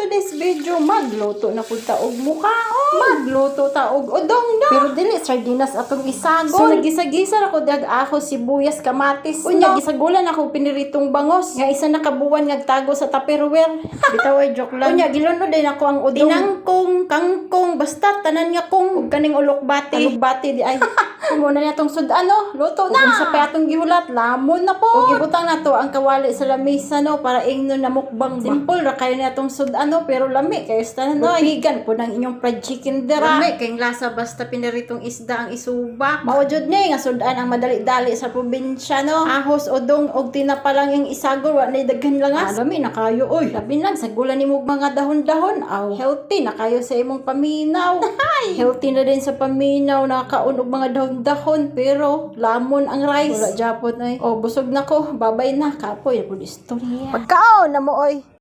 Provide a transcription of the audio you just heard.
today's video, magluto na pud ta og mukha. Magluto ta og udong na. Pero dili sardinas atong isagol. So nagisa-gisa ako dag ako sibuyas kamatis. Unya gisagulan ako piniritong bangos. Nga isa nakabuwan nga tago sa tupperware. Bitaw ay joke lang. Unya gilunod din ako ang udong. Tinangkong, kangkong, basta tanan nga kong ug kaning ulokbati. Ulokbati di ay. Kung na natong sud ano, luto na. Kung sa patong gihulat, lamon na po. Ug ibutang na to ang kawali sa lamesa no para ingno na mukbang ba. Simple ra kayo natong sud ano pero lami kayo sa tanan no. Higan po ng inyong fried chicken dira. Lami kayong lasa basta piniritong isda ang isuba. Mao jud ni nga sudan ang madali-dali sa probinsya no. Ahos odong og tinapa lang yung isagol wa na daghan langas. Ah, lami na kayo oy. Labi lang sa gula ni mga dahon-dahon. Aw, healthy na kayo sa imong paminaw. healthy na din sa paminaw nakakaon og mga dahon-dahon pero lamon ang rice. Wala japot na Oh, busog na ko. Babay na. Kapoy na po istorya. Pagkaon na mo oy.